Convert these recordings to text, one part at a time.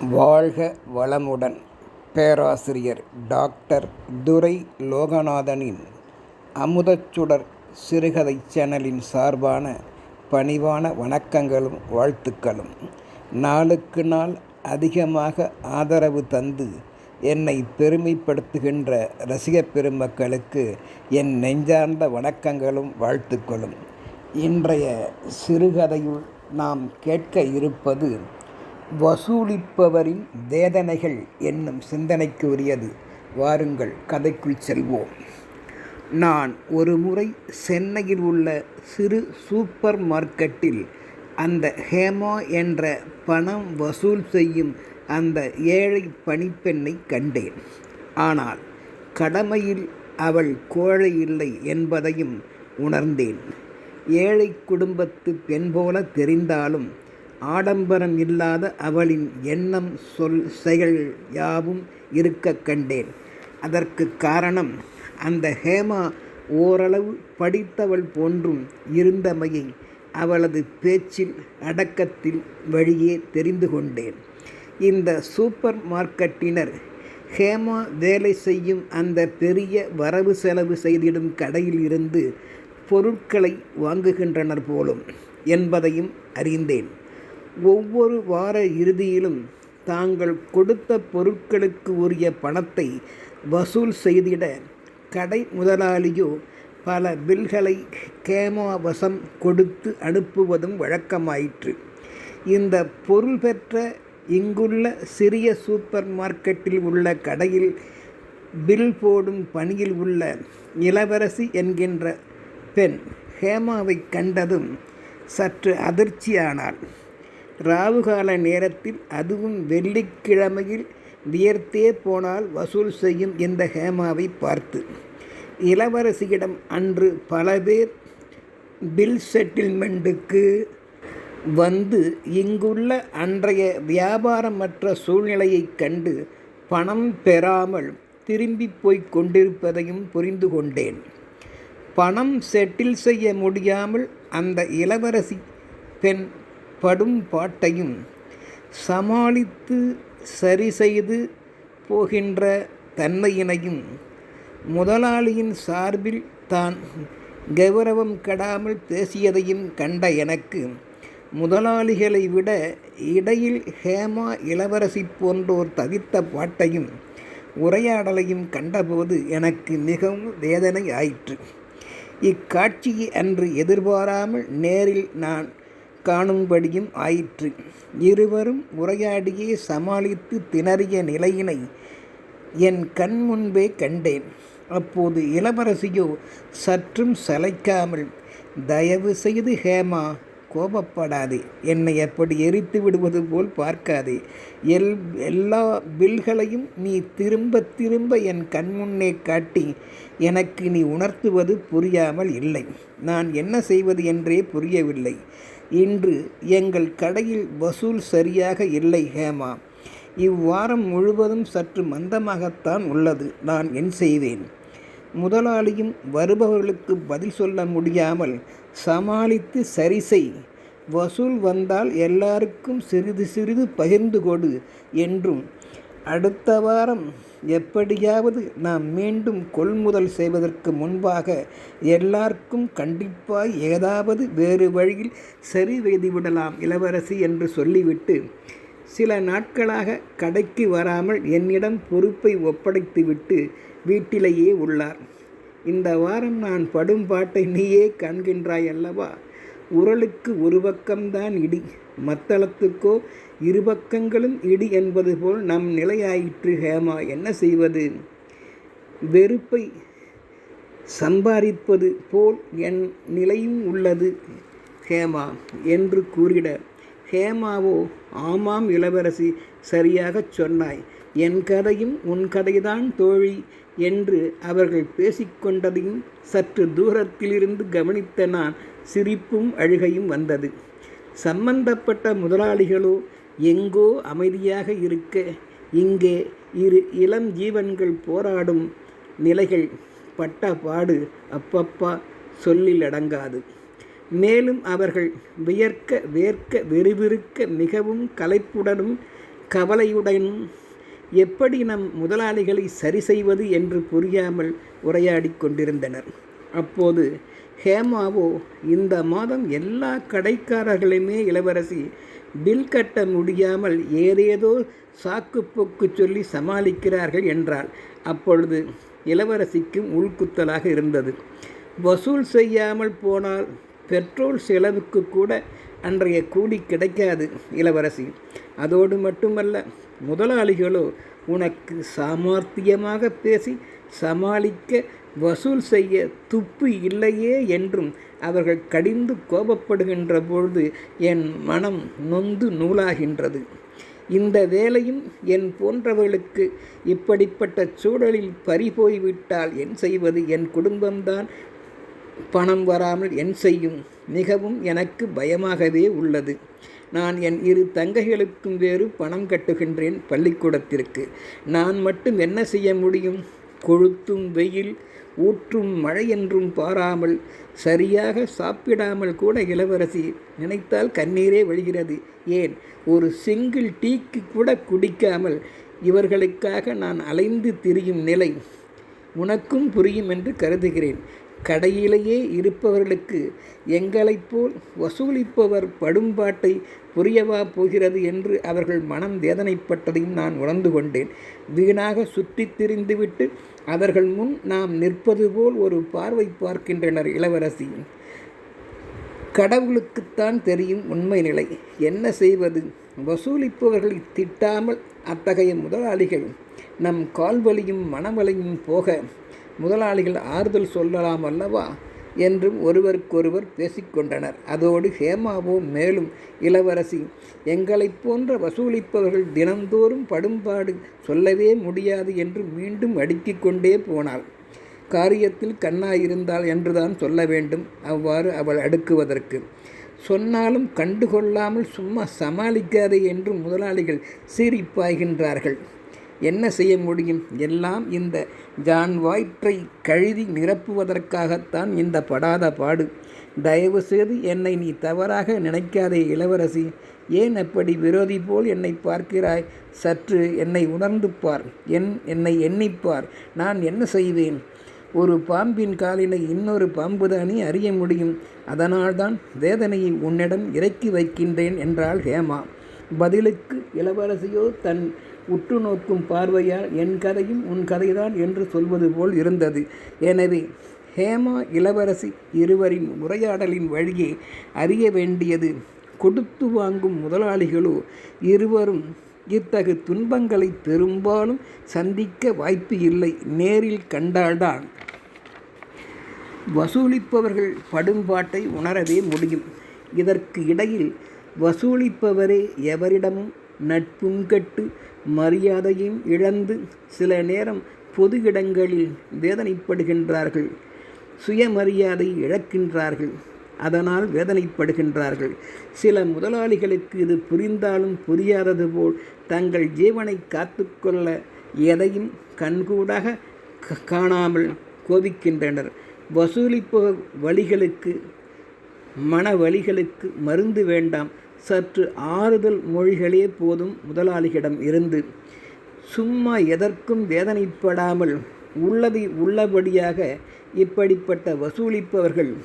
வாழ்க வளமுடன். பேராசிரியர் டாக்டர் துரை லோகநாதனின் அமுதச்சுடர் சிறுகதை சேனலின் சார்பான பணிவான வணக்கங்களும் வாழ்த்துக்களும். நாளுக்கு நாள் அதிகமாக ஆதரவு தந்து என்னை பெருமைப்படுத்துகின்ற ரசிகப் பெருமக்களுக்கு என் நெஞ்சார்ந்த வணக்கங்களும் வாழ்த்துக்களும். இன்றைய சிறுகதையுள் நாம் கேட்க இருப்பது வசூலிப்பவரின் வேதனைகள் என்னும் சிந்தனைக்கு உரியது வாருங்கள் கதைக்குள் செல்வோம். நான் ஒரு முறை சென்னையில் உள்ள சிறு சூப்பர் மார்க்கெட்டில் அந்த ஹேமா என்ற பணம் வசூல் செய்யும் அந்த ஏழை பணிப்பெண்ணை கண்டேன். ஆனால் கடமையில் அவள் கோழை இல்லை என்பதையும் உணர்ந்தேன். ஏழை குடும்பத்து பெண் போல தெரிந்தாலும் ஆடம்பரம் இல்லாத அவளின் எண்ணம் சொல் செயல் யாவும் இருக்க கண்டேன். அதற்கு காரணம் அந்த ஹேமா ஓரளவு படித்தவள் போன்றும் இருந்தமையை அவளது பேச்சில் அடக்கத்தில் வழியே தெரிந்து கொண்டேன். இந்த சூப்பர் மார்க்கெட்டினர் ஹேமா வேலை செய்யும் அந்த பெரிய வரவு செலவு செய்திடும் கடையில் இருந்து பொருட்களை வாங்குகின்றனர் போலும் என்பதையும் அறிந்தேன். ஒவ்வொரு வார இறுதியிலும் தாங்கள் கொடுத்த பொருட்களுக்கு உரிய பணத்தை வசூல் செய்திட கடை முதலாளியோ பல பில்களை கேமாவசம் கொடுத்து அனுப்புவதும் வழக்கமாயிற்று. இந்த பொருள் பெற்ற இங்குள்ள சிறிய சூப்பர் மார்க்கெட்டில் உள்ள கடையில் பில் போடும் பணியில் உள்ள இளவரசி என்கின்ற பெண் ஹேமாவை கண்டதும் சற்று அதிர்ச்சியானாள். ராவுகால நேரத்தில் அதுவும் வெள்ளிக்கிழமையில் வியர்த்தே போனால் வசூல் செய்யும் இந்த ஹேமாவை பார்த்து. இளவரசியிடம் அன்று பல பேர் பில் செட்டில்மெண்ட்டுக்கு வந்து இங்குள்ள அன்றைய வியாபாரமற்ற சூழ்நிலையைக் கண்டு பணம் பெறாமல் திரும்பி போய்க் கொண்டிருப்பதையும் புரிந்து கொண்டேன். பணம் செட்டில் செய்ய முடியாமல் அந்த இளவரசி பெண் படும் பாட்டையும் சமாளித்து சரி செய்து போகின்ற தன்மையினையும் முதலாளியின் சார்பில் தான் கௌரவம் கெடாமல் பேசியதையும் கண்ட எனக்கு முதலாளிகளை விட இடையில் ஹேமா இளவரசி போன்றோர் தவித்த பாட்டையும் உரையாடலையும் கண்டபோது எனக்கு மிகவும் வேதனை ஆயிற்று இக்காட்சியை அன்று எதிர்பாராமல் நேரில் நான் காணும்படியும் ஆயிற்று. இருவரும் உரையாடியே சமாளித்து திணறிய நிலையினை என் கண் முன்பே கண்டேன். அப்போது இளவரசியோ சற்றும் சளைக்காமல் தயவு செய்து ஹேமா கோபப்படாதே. என்னை அப்படி எரித்து விடுவது போல் பார்க்காதே. எல் எல்லா பில்களையும் நீ திரும்ப திரும்ப என் கண்முன்னே காட்டி எனக்கு நீ உணர்த்துவது புரியாமல் இல்லை. நான் என்ன செய்வது என்றே புரியவில்லை. இன்று எங்கள் கடையில் வசூல் சரியாக இல்லை ஹேமா. இவ்வாரம் முழுவதும் சற்று மந்தமாகத்தான் உள்ளது நான் என் செய்வேன் முதலாளியும் வருபவர்களுக்கு பதில் சொல்ல முடியாமல் சமாளித்து சரி செய். வசூல் வந்தால் எல்லாருக்கும் சிறிது சிறிது பகிர்ந்து கொடு என்றும் அடுத்த வாரம் எப்படியாவது நாம் மீண்டும் கொள்முதல் செய்வதற்கு முன்பாக எல்லாருக்கும் கண்டிப்பாய் ஏதாவது வேறு வழியில் சரி செய்துவிடலாம் இளவரசி என்று சொல்லிவிட்டு சில நாட்களாக கடைக்கு வராமல் என்னிடம் பொறுப்பை ஒப்படைத்துவிட்டு வீட்டிலேயே உள்ளார். இந்த வாரம் நான் படும் பாட்டை நீயே காண்கின்றாய் அல்லவா? உரலுக்கு ஒரு பக்கம்தான் இடி. மத்தளத்துக்கோ இரு பக்கங்களும் இடி என்பது போல் நம் நிலையாயிற்று ஹேமா. என்ன செய்வது? வெறுப்பை சம்பாதிப்பது போல் என் நிலையும் உள்ளது ஹேமா என்று கூறிட. ஹேமாவோ ஆமாம் இளவரசி சரியாகச் சொன்னாய். என் கதையும் உன் கதைதான் தோழி என்று அவர்கள் பேசிக்கொண்டதையும் சற்று தூரத்திலிருந்து கவனித்த நான் சிரிப்பும் அழுகையும் வந்தது. சம்பந்தப்பட்ட முதலாளிகளோ எங்கோ அமைதியாக இருக்க இங்கே இரு இளம் ஜீவன்கள் போராடும் நிலைகள் பட்ட பாடு அப்பப்பா சொல்லில் அடங்காது. மேலும் அவர்கள் வியர்க்க வேர்க்க வெறுவிருக்க மிகவும் களைப்புடனும் கவலையுடனும் எப்படி நம் முதலாளிகளை சரி செய்வது என்று புரியாமல் உரையாடி கொண்டிருந்தனர். அப்போது ஹேமாவோ இந்த மாதம் எல்லா கடைக்காரர்களையுமே இளவரசி பில் கட்ட முடியாமல் ஏதேதோ சாக்குப்போக்கு சொல்லி சமாளிக்கிறார்கள் என்றாள். அப்பொழுது இளவரசிக்கும் உள்குத்தலாக இருந்தது. வசூல் செய்யாமல் போனால் பெட்ரோல் செலவுக்கு கூட அன்றைய கூலி கிடைக்காது இளவரசி. அதோடு மட்டுமல்ல முதலாளிகளோ உனக்கு சாமர்த்தியமாக பேசி சமாளிக்க வசூல் செய்ய துப்பு இல்லையே என்றும் அவர்கள் கடிந்து கோபப்படுகின்ற பொழுது என் மனம் நொந்து நூலாகின்றது. இந்த வேலையும் என் போன்றவர்களுக்கு இப்படிப்பட்ட சூழலில் பறிபோய்விட்டால் என் செய்வது என் குடும்பம்தான் பணம் வராமல் என் செய்யும் மிகவும் எனக்கு பயமாகவே உள்ளது. நான் என் இரு தங்கைகளுக்கும் வேறு பணம் கட்டுகின்றேன் பள்ளிக்கூடத்திற்கு. நான் மட்டும் என்ன செய்ய முடியும்? கொழுத்தும் வெயில் ஊற்றும் மழை என்றும் பாராமல் சரியாக சாப்பிடாமல் கூட இளவரசி நினைத்தால் கண்ணீரே வழிகிறது. ஏன்? ஒரு சிங்கிள் டீக்கு கூட குடிக்காமல் இவர்களுக்காக நான் அலைந்து திரியும் நிலை உனக்கும் புரியும் என்று கருதுகிறேன். கடையிலேயே இருப்பவர்களுக்கு எங்களைப் போல் வசூலிப்பவர் படும்பாட்டை புரியவா போகிறது என்று அவர்கள் மனம் வேதனைப்பட்டதையும் நான் உணர்ந்து கொண்டேன். வீணாக சுற்றித் திரிந்துவிட்டு அவர்கள் முன் நாம் நிற்பது போல் ஒரு பார்வை பார்க்கின்றனர் இளவரசி கடவுளுக்குத்தான் தெரியும் உண்மை நிலை. என்ன செய்வது? வசூலிப்பவர்களை திட்டாமல் அத்தகைய முதலாளிகள் நம் கால்வலியும் மனவலையும் போக முதலாளிகள் ஆறுதல் சொல்லலாம் அல்லவா? என்றும் ஒருவருக்கொருவர் பேசிக்கொண்டனர். அதோடு ஹேமாவோ மேலும் இளவரசி எங்களைப் போன்ற வசூலிப்பவர்கள் தினந்தோறும் படும்பாடு சொல்லவே முடியாது என்று மீண்டும் அடுக்கிக் கொண்டே போனாள். காரியத்தில் கண்ணாயிருந்தாள் என்றுதான் சொல்ல வேண்டும் அவ்வாறு அவள் அடுக்குவதற்கு. சொன்னாலும் கண்டுகொள்ளாமல் சும்மா சமாளிக்காதே என்று முதலாளிகள் சீரிப்பாய்கின்றார்கள் என்ன செய்ய முடியும்? எல்லாம் இந்த ஜான்வாயிற்றை கழுதி நிரப்புவதற்காகத்தான் இந்த படாத பாடு. தயவு செய்து என்னை நீ தவறாக நினைக்காதே இளவரசி. ஏன் அப்படி விரோதி போல் என்னை பார்க்கிறாய்? சற்று என்னை உணர்ந்து பார். என் என்னை எண்ணிப்பார் நான் என்ன செய்வேன்? ஒரு பாம்பின் காலினை இன்னொரு பாம்புதானே அறிய முடியும். அதனால்தான் வேதனையை உன்னிடம் இறக்கி வைக்கின்றேன் என்றாள் ஹேமா. பதிலுக்கு இளவரசியோ தன் உற்று நோக்கும் பார்வையால் என் கதையும் உன் கதைதான் என்று சொல்வது போல் இருந்தது. எனவே ஹேமா இளவரசி இருவரின் உரையாடலின் வழியே அறிய வேண்டியது கொடுத்து வாங்கும் முதலாளிகளோ இருவரும் இத்தகு துன்பங்களை பெரும்பாலும் சந்திக்க வாய்ப்பு இல்லை. நேரில் கண்டால்தான் வசூலிப்பவர்கள் படும்பாட்டை உணரவே முடியும். இதற்கு இடையில் வசூலிப்பவரே எவரிடமும் நட்புங்கட்டு மரியாதையும் இழந்து சில நேரம் பொது இடங்களில் வேதனைப்படுகின்றார்கள். சுயமரியாதை இழக்கின்றார்கள். அதனால் வேதனைப்படுகின்றார்கள். சில முதலாளிகளுக்கு இது புரிந்தாலும் புரியாதது போல் தங்கள் ஜீவனை காத்துக்கொள்ள எதையும் கண்கூடாக காணாமல் கோபிக்கின்றனர். வசூலிப்ப வழிகளுக்கு மன வழிகளுக்கு மருந்து வேண்டாம். சற்று ஆறுதல் மொழிகளே போதும் முதலாளிகளிடம் இருந்து. சும்மா எதற்கும் வேதனைப்படாமல் உள்ளதை உள்ளபடியாக இப்படிப்பட்ட வசூலிப்பவர்கள்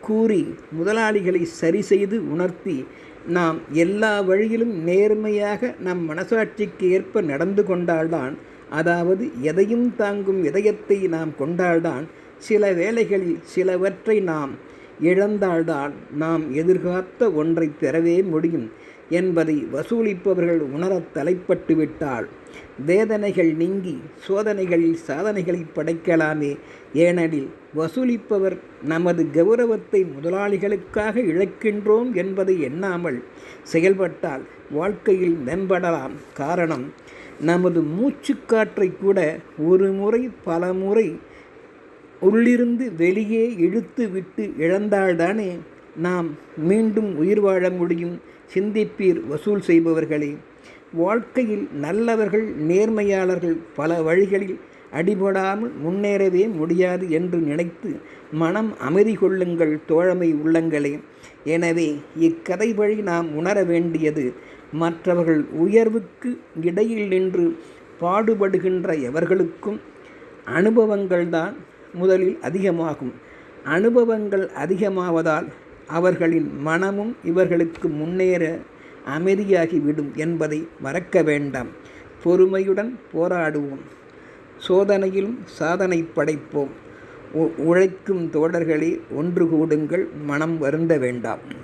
கூறி முதலாளிகளை சரி செய்து உணர்த்தி நாம் எல்லா வழியிலும் நேர்மையாக நம் மனசாட்சிக்கு ஏற்ப நடந்து கொண்டால்தான் அதாவது எதையும் தாங்கும் இதயத்தை நாம் கொண்டால்தான் சில வேளைகளில் சிலவற்றை நாம் இழந்தால்தான் நாம் எதிர்காத்த ஒன்றை பெறவே முடியும் என்பதை வசூலிப்பவர்கள் உணரத் தலைப்பட்டு விட்டால் வேதனைகள் நீங்கி சோதனைகளில் சாதனைகளை படைக்கலாமே. ஏனெனில் வசூலிப்பவர் நமது கௌரவத்தை முதலாளிகளுக்காக இழக்கின்றோம் என்பதை எண்ணாமல் செயல்பட்டால் வாழ்க்கையில் மேம்படலாம். காரணம் நமது மூச்சுக்காற்றை கூட ஒரு முறை பல முறை உள்ளிருந்து வெளியே இழுத்து விட்டு இழந்தால்தானே நாம் மீண்டும் உயிர் வாழ முடியும்? சிந்திப்பீர் வசூல் செய்பவர்களே. வாழ்க்கையில் நல்லவர்கள் நேர்மையாளர்கள் பல வழிகளில் அடிபடாமல் முன்னேறவே முடியாது என்று நினைத்து மனம் அமைதி கொள்ளுங்கள் தோழமை உள்ளங்களே. எனவே இக்கதை வழி நாம் உணர வேண்டியது மற்றவர்கள் உயர்வுக்கு இடையில் நின்று பாடுபடுகின்ற எவர்களுக்கும் அனுபவங்கள்தான் முதலில் அதிகமாகும். அனுபவங்கள் அதிகமாவதால் அவர்களின் மனமும் இவர்களுக்கு முன்னேற அமைதியாகிவிடும் என்பதை மறக்க வேண்டாம். பொறுமையுடன் போராடுவோம். சோதனையிலும் சாதனை படைப்போம். உழைக்கும் தோழர்களே ஒன்று கூடுங்கள் மனம் வருந்த வேண்டாம்.